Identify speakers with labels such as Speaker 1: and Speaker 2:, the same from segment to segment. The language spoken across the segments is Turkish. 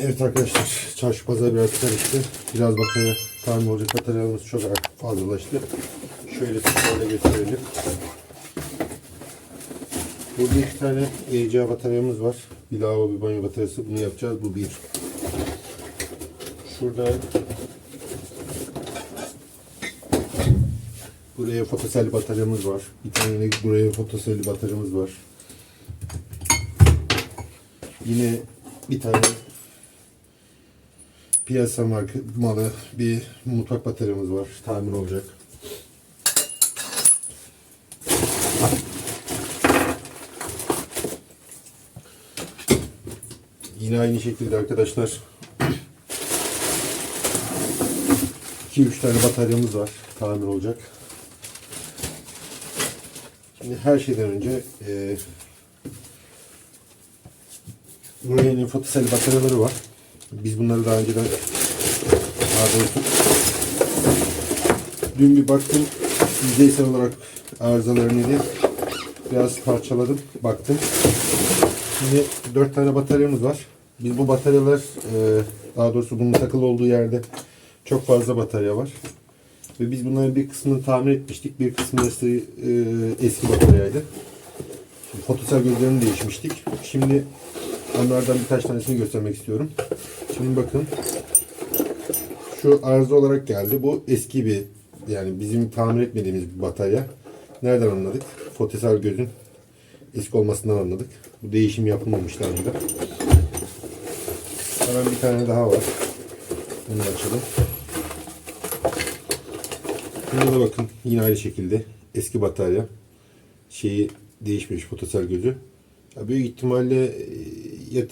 Speaker 1: Evet arkadaşlar çarşı pazar biraz karıştı. Biraz batarya tamir olacak bataryalarımız çok fazlalaştı. Şöyle şöyle gösterelim. Burada iki tane ECA bataryamız var. Bir lavabo bir banyo bataryası. Bunu yapacağız. Bu bir. Şurada buraya fotoselli bataryamız var. Bir tane buraya fotoselli bataryamız var. Yine bir tane piyasa marka malı bir mutfak bataryamız var. Tamir olacak. Yine aynı şekilde arkadaşlar 2-3 tane bataryamız var. Tamir olacak. Şimdi her şeyden önce e, Buraya fotoselli bataryaları var. Biz bunları daha önceden daha doğrusu dün bir baktım yüzeysel olarak arızalarını diye biraz parçaladım baktım. Şimdi 4 tane bataryamız var. Biz bu bataryalar e, daha doğrusu bunun takılı olduğu yerde çok fazla batarya var. Ve biz bunların bir kısmını tamir etmiştik. Bir kısmı ise e, eski bataryaydı. Fotosel gözlerini değişmiştik. Şimdi onlardan birkaç tanesini göstermek istiyorum. Şimdi bakın. Şu arıza olarak geldi. Bu eski bir yani bizim tamir etmediğimiz bir batarya. Nereden anladık? Fotosel gözün eski olmasından anladık. Bu değişim yapılmamış daha önce. Hemen bir tane daha var. Bunu açalım. Bunda da bakın yine aynı şekilde eski batarya şeyi değişmiş fotosel gözü. Ya büyük ihtimalle e, ya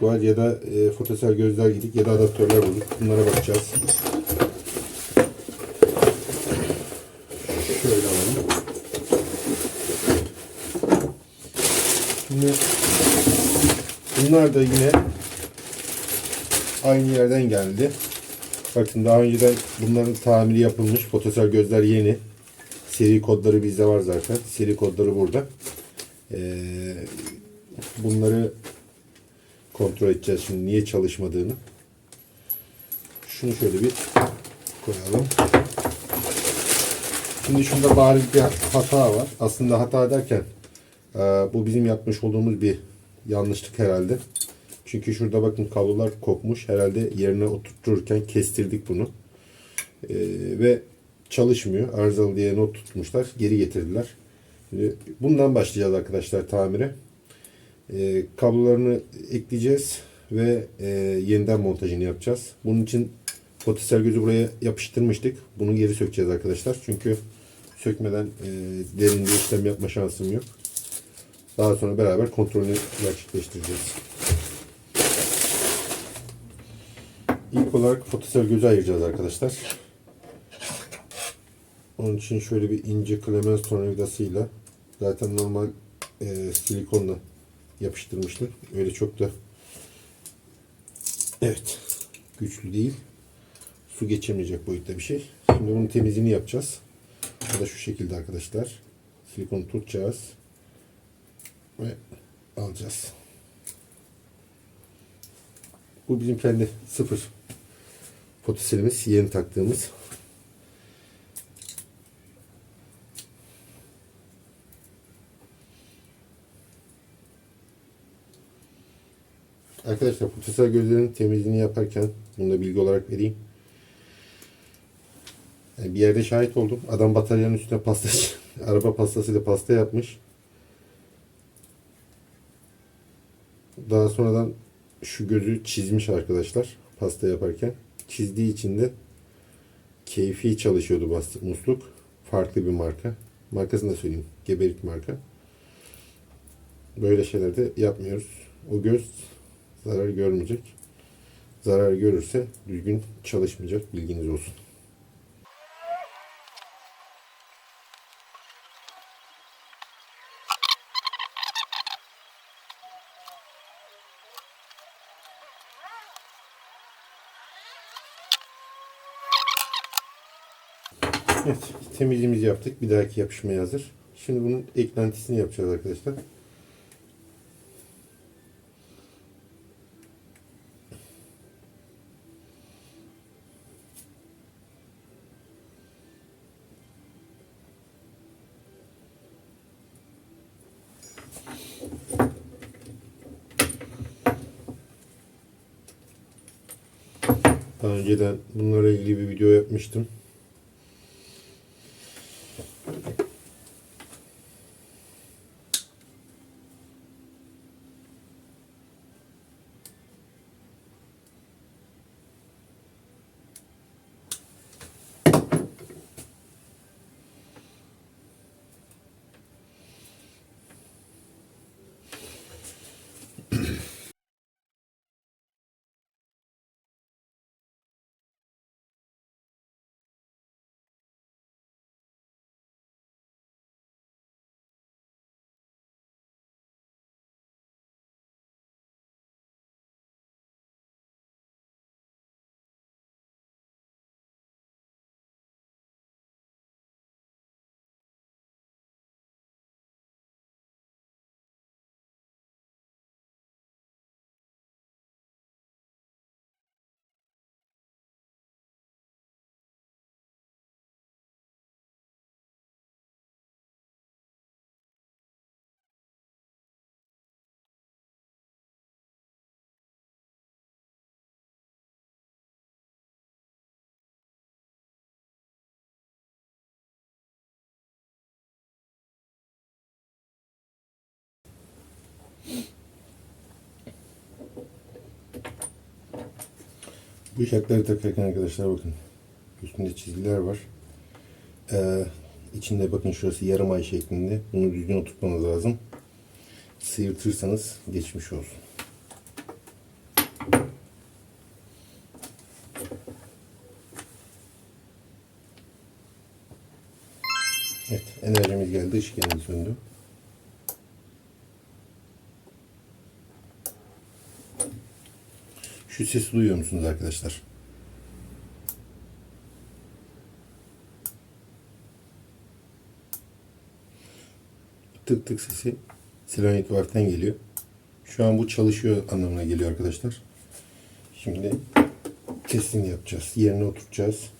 Speaker 1: var ya da e, fotosel gözler gidik ya da adaptörler bulduk. Bunlara bakacağız. Şöyle alalım. Şimdi bunlar da yine aynı yerden geldi. Bakın daha önceden bunların tamiri yapılmış. Fotosel gözler yeni. Seri kodları bizde var zaten. Seri kodları burada. Ee, bunları kontrol edeceğiz şimdi niye çalışmadığını. Şunu şöyle bir koyalım. Şimdi şunda bariz bir hata var. Aslında hata derken e, bu bizim yapmış olduğumuz bir yanlışlık herhalde. Çünkü şurada bakın kablolar kopmuş. Herhalde yerine oturturken kestirdik bunu. Ee, ve çalışmıyor. Arızalı diye not tutmuşlar. Geri getirdiler. Şimdi bundan başlayacağız arkadaşlar tamire. Ee, kablolarını ekleyeceğiz ve e, yeniden montajını yapacağız. Bunun için fotosel gözü buraya yapıştırmıştık. Bunu geri sökeceğiz arkadaşlar. Çünkü sökmeden e, derin bir işlem yapma şansım yok. Daha sonra beraber kontrolünü gerçekleştireceğiz. İlk olarak fotosel gözü ayıracağız arkadaşlar. Onun için şöyle bir ince klemens tornavidasıyla zaten normal e, silikonla yapıştırmıştım. Öyle çok da evet güçlü değil. Su geçemeyecek boyutta bir şey. Şimdi bunun temizliğini yapacağız. Bu da şu şekilde arkadaşlar. Silikonu tutacağız ve alacağız. Bu bizim kendi sıfır fotoselimiz. Yeni taktığımız. Arkadaşlar fotosel gözlerin temizliğini yaparken bunu da bilgi olarak vereyim. Yani bir yerde şahit oldum. Adam bataryanın üstüne pasta, araba pastasıyla pasta yapmış. Daha sonradan şu gözü çizmiş arkadaşlar pasta yaparken. Çizdiği için de keyfi çalışıyordu musluk. Farklı bir marka. Markasını da söyleyeyim. Geberik marka. Böyle şeyler de yapmıyoruz. O göz zarar görmeyecek. Zarar görürse düzgün çalışmayacak. Bilginiz olsun. Evet, temizliğimizi yaptık. Bir dahaki yapışmaya hazır. Şimdi bunun eklentisini yapacağız arkadaşlar. Önceden bunlara ilgili bir video yapmıştım. Bu ışıkları takarken arkadaşlar bakın. Üstünde çizgiler var. Ee, içinde bakın şurası yarım ay şeklinde. Bunu düzgün oturtmanız lazım. Sıyırtırsanız geçmiş olsun. Evet, enerjimiz geldi. Işık yandı söndü. Şu sesi duyuyor musunuz arkadaşlar? Tık tık sesi Selanik Valve'den geliyor. Şu an bu çalışıyor anlamına geliyor arkadaşlar. Şimdi testini yapacağız. Yerine oturtacağız.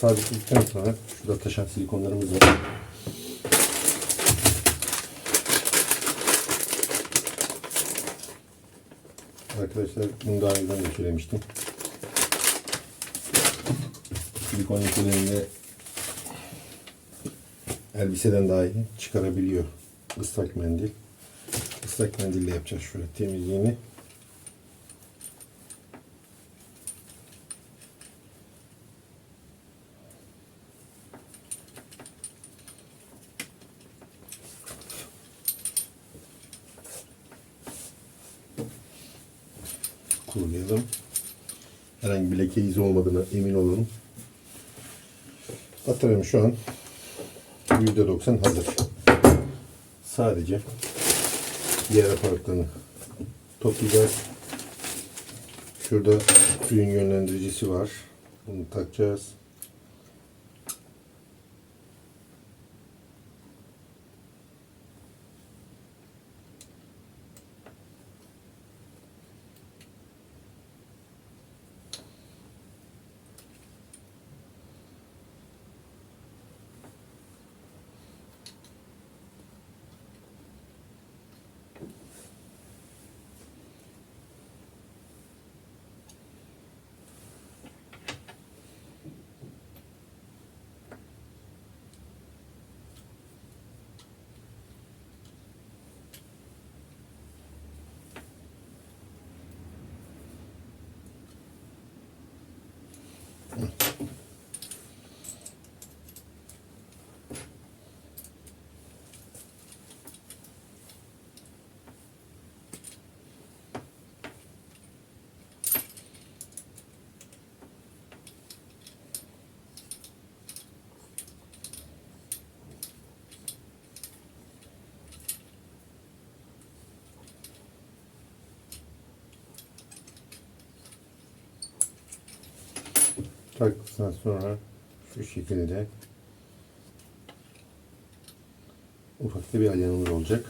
Speaker 1: Sabitledikten sonra şurada taşan silikonlarımız var. Arkadaşlar bunu daha önceden de söylemiştim. Silikon ülkelerinde elbiseden dahi çıkarabiliyor ıslak mendil. Islak mendille yapacağız şöyle temizliğini. Kurulayalım. Herhangi bir leke izi olmadığına emin olalım. Bataryam şu an %90 hazır. Sadece diğer aparatlarını toplayacağız. Şurada suyun yönlendiricisi var. Bunu takacağız. Saat sonra şu şekilde ufak bir alyanımız olacak.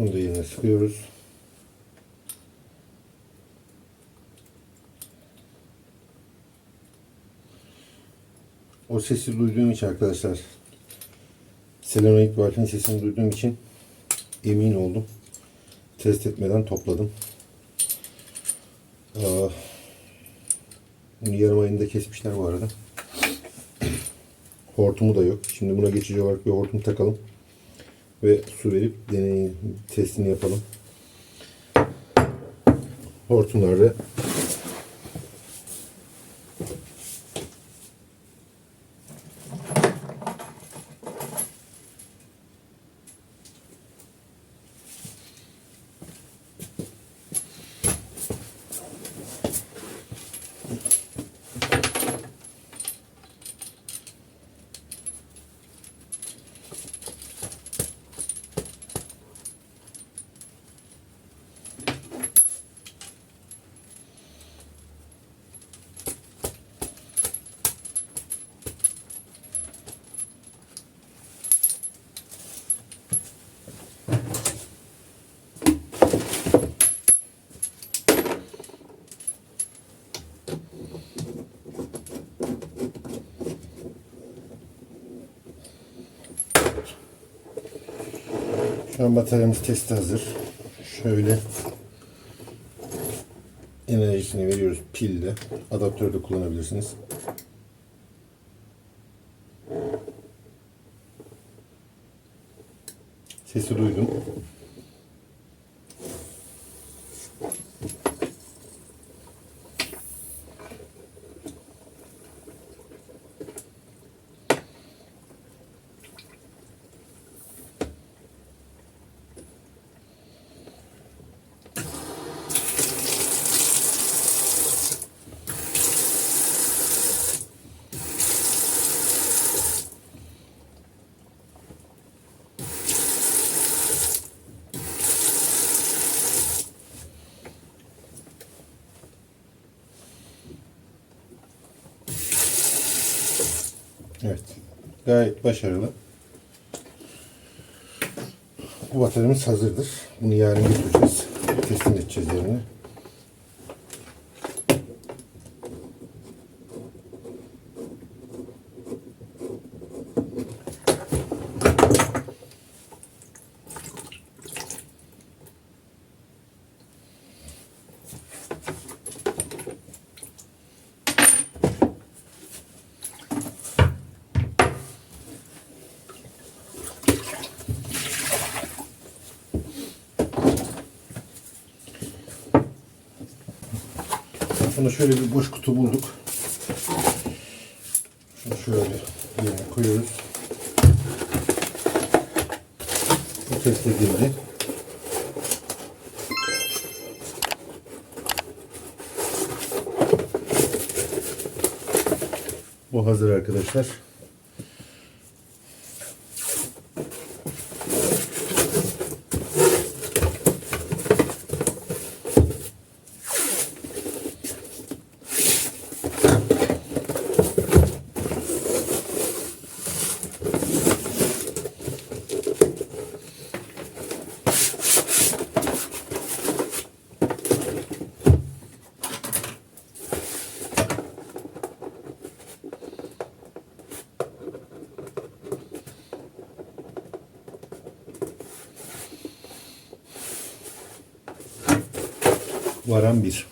Speaker 1: Onu da yerine sıkıyoruz. O sesi duyduğum için arkadaşlar selenoid valfin sesini duyduğum için emin oldum. Test etmeden topladım. Aa, bunu yarım ayında kesmişler bu arada. Hortumu da yok. Şimdi buna geçici olarak bir hortum takalım ve su verip deney testini yapalım. Hortumlarda Şu an bataryamız testi hazır. Şöyle enerjisini veriyoruz pille. Adaptörü de kullanabilirsiniz. Sesi duydum. Evet. Gayet başarılı. Bu bataryamız hazırdır. Bunu yarın götüreceğiz. Teslim edeceğiz yerine. Sonra şöyle bir boş kutu bulduk. Şunu şöyle yerine koyuyoruz. Bu test edildi. Bu hazır arkadaşlar. Varan bir.